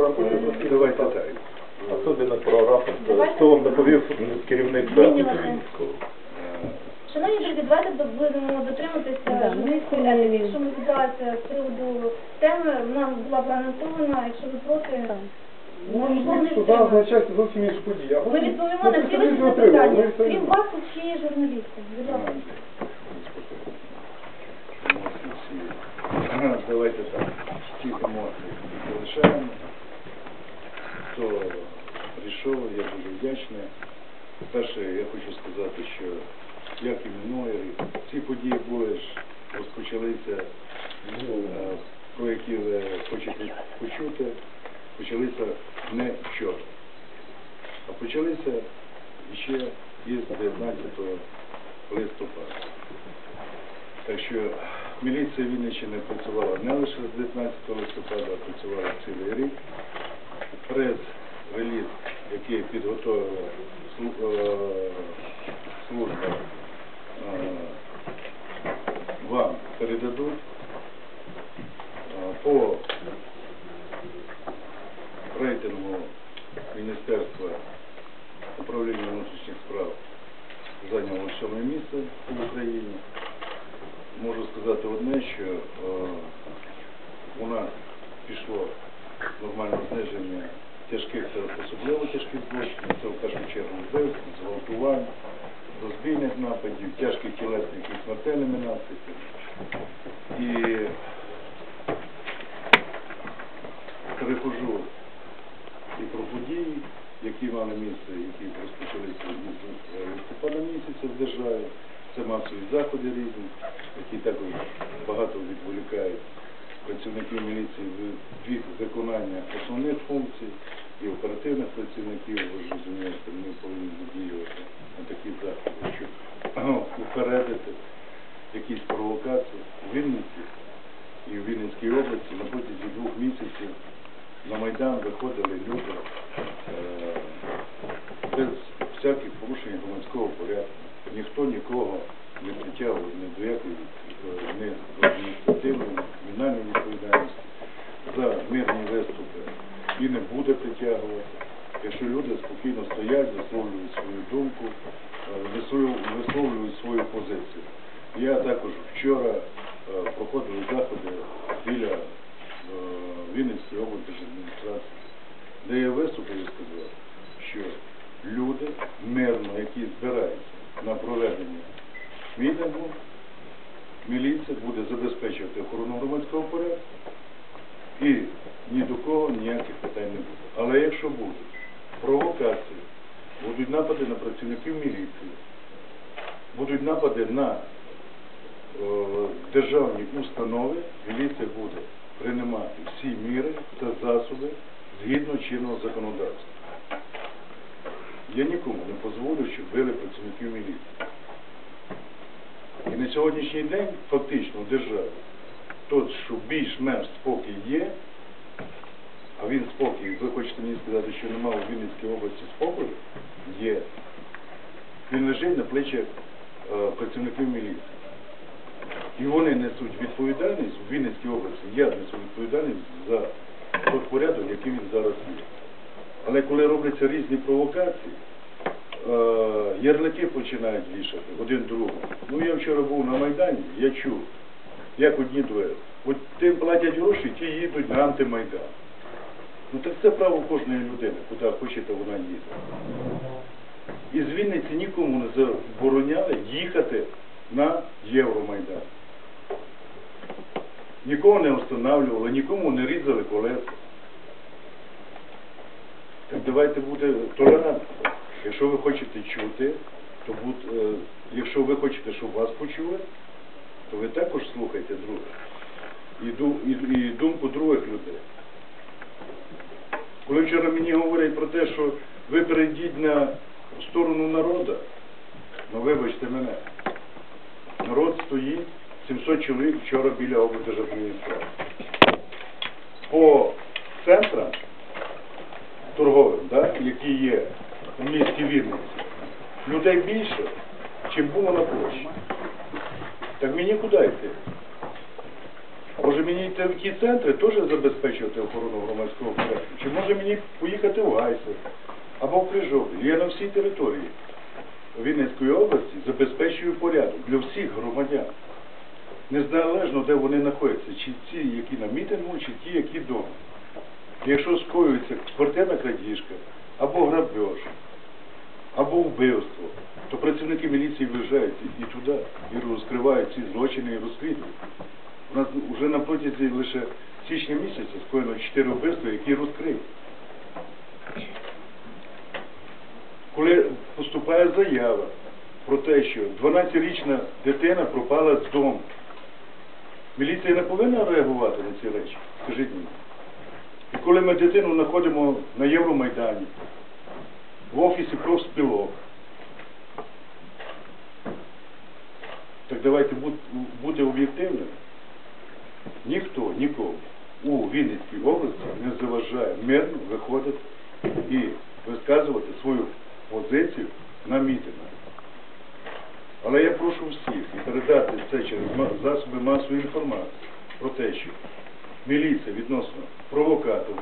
по рапорту про Давайте так. Особливо про рапорт. Давайте. Хто вам доповів керівник Змінювати. Шановні друзі, давайте будемо дотримуватися Да, журналістської ми- етики. Якщо ми взялися з приводу теми, нам була проанонсована, якщо ви проти, можливо, зовсім інші події. Ми відповімо на всі ваші запитання. Крім вас, тут ще є журналісти. Будь ласка. Ага, Давайте так. Ті емоції залишаємо. Хто прийшов, я дуже вдячний. Перше, я хочу сказати, що як і минулий рік, ці події були ж розпочалися, е, про які ви почути, почалися не вчора. А почалися ще із 19 листопада. Так що міліція Вінниччини працювала не лише з 19 листопада, а працювала цілий рік. Прес-реліз, який підготовила е, служба, е, вам передадуть. Е, По рейтингу Міністерства управління внутрішніх справ зайняло сьоме місце в Україні. Можу сказати одне, що е, у нас пішло нормальне зниження тяжких та особливо тяжких злочинів, це в першу чергу вбивств, зґвалтувань, розбійних нападів, тяжких тілесних і смертельними наслідками. І перехожу і про події, які мали місце, які розпочалися е, листопада місяця в державі. Це масові заходи різні, які також багато відволікають працівників міліції від виконання основних функцій і оперативних працівників, ви ж розумієте, ми повинні задіювати на такі заходи, щоб упередити якісь провокації у Вінниці і в Вінницькій області на протязі двох місяців на Майдан виходили люди е, без всяких порушень громадського порядку. Ніхто нікого не притягував ні до якої е, ні до адміністративної, ні кримінальної відповідальності за мирні виступи і не буде притягувати. Якщо люди спокійно стоять, висловлюють свою думку, е, висловлюють- висловлюють свою позицію. Я також вчора е, проходив заходи біля е, Вінницької облдержадміністрації, я сказав, що люди мирно, які збираються на проведення мітингу, міліція буде забезпечувати охорону громадського порядку і ні до кого ніяких питань не буде. Але якщо будуть провокації, будуть напади на працівників міліції, будуть напади на державні установи, міліція буде приймати всі міри та засоби згідно чинного законодавства. Я нікому не дозволю, щоб били працівників міліції. І на сьогоднішній день фактично в державі тот, що більш-менш спокій є, а він спокій, ви хочете мені сказати, що немає у Вінницькій області спокою, є. Він лежить на плечах е, працівників міліції. І вони несуть відповідальність у Вінницькій області, я несу відповідальність за той порядок, який він зараз є. Але коли робляться різні провокації, е, ярлики починають вішати один другому. Ну я вчора був на Майдані, я чув, як одні двері. От тим платять гроші, ті їдуть на антимайдан. Ну так це право кожної людини, куди хоче, то вона їде. І з Вінниці нікому не забороняли їхати на Євромайдан. Нікого не встановлювали, нікому не різали колеса. Так давайте буде толерантно. Якщо ви хочете чути, то будь, е, якщо ви хочете, щоб вас почули, то ви також слухайте других. І, і, і думку других людей. Коли вчора мені говорять про те, що ви перейдіть на сторону народу, ну вибачте мене, народ стоїть, 700 чоловік вчора біля облдержадміністрації. По центрам торговим, да, які є в місті Вінниці, людей більше, чим було на площі. Так мені куди йти? Може мені йти в ті центри теж забезпечувати охорону громадського порядку? Чи може мені поїхати в Гайсер або в Крижові. Я на всій території Вінницької області забезпечую порядок для всіх громадян. Незалежно, де вони знаходяться, чи ті, які на мітингу, чи ті, які вдома. Якщо скоюється квартирна крадіжка, або грабеж, або вбивство, то працівники міліції виїжджають і, туди, і розкривають ці злочини і розслідують. У нас вже на протязі лише січня місяця скоєно 4 вбивства, які розкриті. Коли поступає заява про те, що 12-річна дитина пропала з дому, міліція не повинна реагувати на ці речі, скажіть мені. І коли ми дитину знаходимо на Євромайдані, в офісі профспілок, так давайте бу- бути об'єктивними. Ніхто нікому у Вінницькій області не заважає мирно виходити і висказувати свою позицію на мітингах. Але я прошу всіх передати це через засоби масової інформації про те, що міліція відносно провокаторів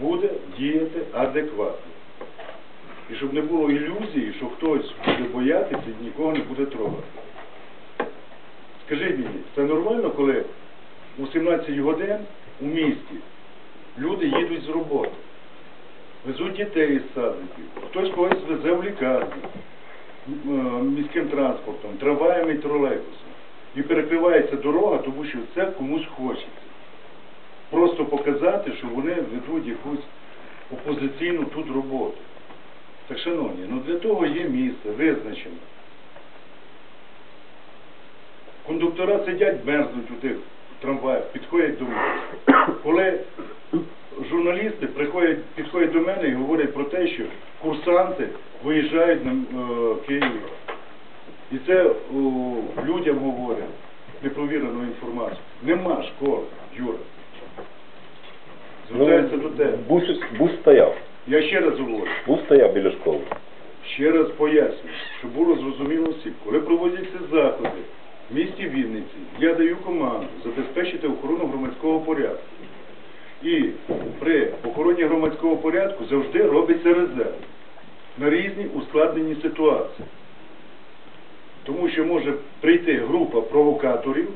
буде діяти адекватно. І щоб не було ілюзії, що хтось буде боятися і нікого не буде трогати. Скажіть мені, це нормально, коли у 17 годин у місті люди їдуть з роботи, везуть дітей із садиків, хтось когось везе в лікарню міським транспортом, трамваями і тролейбусом. І перекривається дорога, тому що це комусь хочеться. Просто показати, що вони ведуть якусь опозиційну тут роботу. Так, шановні, ну для того є місце, визначено. Кондуктора сидять, мерзнуть у тих трамваях, підходять до мене. Коли журналісти приходять, до мене і говорять про те, що курсанти виїжджають на е, Київ. І це о, людям говорять непровірену інформацію. Нема школи, Юра. Звертаються до тебе. бус, бус стояв. Я ще раз говорю. Бус стояв біля школи. Ще раз пояснюю, щоб було зрозуміло всім. Коли проводяться заходи в місті Вінниці, я даю команду забезпечити охорону громадського порядку. І при охороні громадського порядку завжди робиться резерв на різні ускладнені ситуації. Тому що може прийти група провокаторів,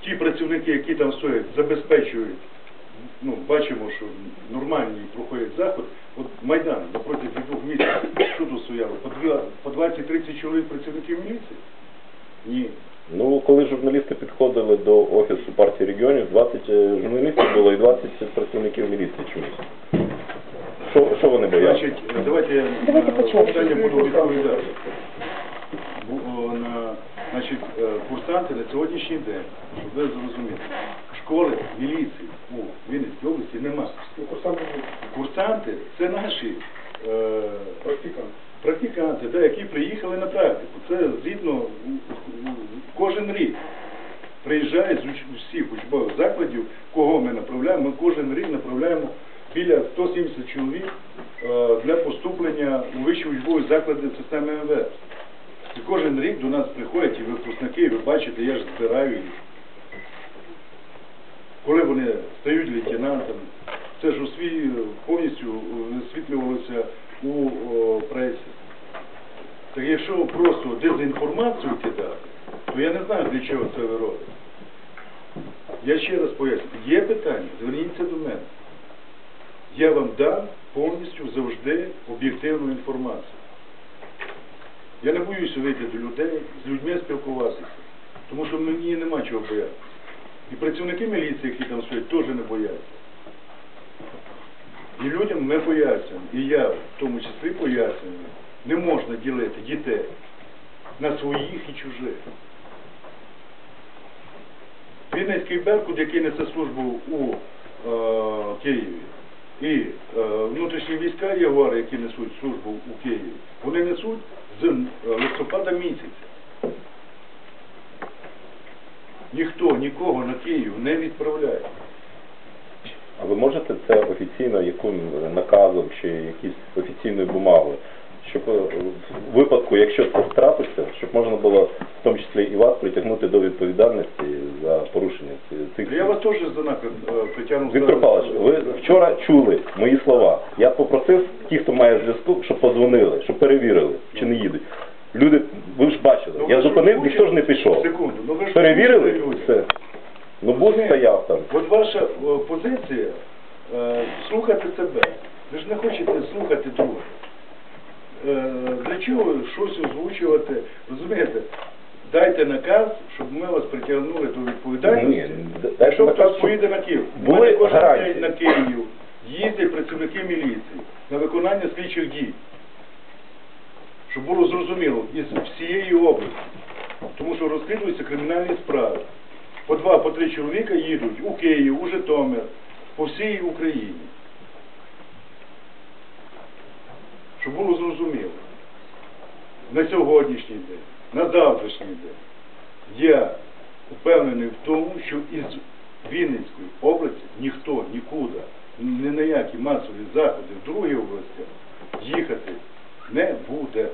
ті працівники, які там стоять, забезпечують, ну, бачимо, що нормальні проходять заход. От Майдан протязі двох місяців, що тут стояло? По 20-30 чоловік працівників міліції? Ні. Ну, коли журналісти підходили до офісу партії регіонів, 20 журналістів було і 20 працівників міліції чомусь. Що, що вони боялися? Значить, е, давайте Давайте на по черзі. питання буду відповідати. Бу- о, на, значить, е, курсанти на сьогоднішній день, щоб ви зрозуміли, школи міліції у Вінницькій області немає. Курсанти це наші е, практиканти, да, які приїхали на практику. Це згідно кожен рік. Приїжджають з усіх учбових закладів, кого ми направляємо, ми кожен рік направляємо біля 170 чоловік е, для поступлення у вищі учбові заклади системи МВС. І кожен рік до нас приходять і випускники, і ви бачите, я ж збираю їх. Коли вони стають лейтенантами, це ж повністю висвітлювалося у пресі. Так якщо просто дезінформацію кидати, то я не знаю, для чого це ви робите. Я ще раз поясню, є питання, зверніться до мене. Я вам дам повністю завжди об'єктивну інформацію. Я не боюся вийти до людей, з людьми спілкуватися, тому що мені нема чого боятися. І працівники міліції, які там стоять, теж не бояться. І людям ми пояснюємо, і я в тому числі пояснюю, не можна ділити дітей на своїх і чужих. Вінницький Беркут, який несе службу у е, Києві, і е, внутрішні війська Ягуари, які несуть службу у Києві, вони несуть з е, листопада місяця. Ніхто нікого на Київ не відправляє. А ви можете це офіційно яким наказом чи якісь офіційною бумагою щоб е, в випадку, якщо це трапиться, щоб можна було в тому числі і вас притягнути до відповідальності за порушення цих. Я вас теж за наклад е, притягнув. Віктор Павлович, ви вчора чули мої слова. Я попросив ті, хто має зв'язку, щоб подзвонили, щоб перевірили, чи не їдуть. Люди, ви ж бачили, Ну, я зупинив, ніхто ж не пішов. Секунду, ну ви ж Перевірили все. Ну бус стояв там. От ваша е, позиція е, слухати себе. Ви ж не хочете слухати другого. Чого щось озвучувати? Розумієте? Дайте наказ, щоб ми вас притягнули до відповідальності. Ні, Якщо хтось поїде на Київ, були кожен день на Київ їздять працівники міліції на виконання слідчих дій. Щоб було зрозуміло, із всієї області. Тому що розслідуються кримінальні справи. По два, по три чоловіка їдуть у Київ, у Житомир, по всій Україні. Щоб було зрозуміло. На сьогоднішній день, на завтрашній день. Я впевнений в тому, що із Вінницької області ніхто нікуди, ні на які масові заходи в другій області їхати не буде.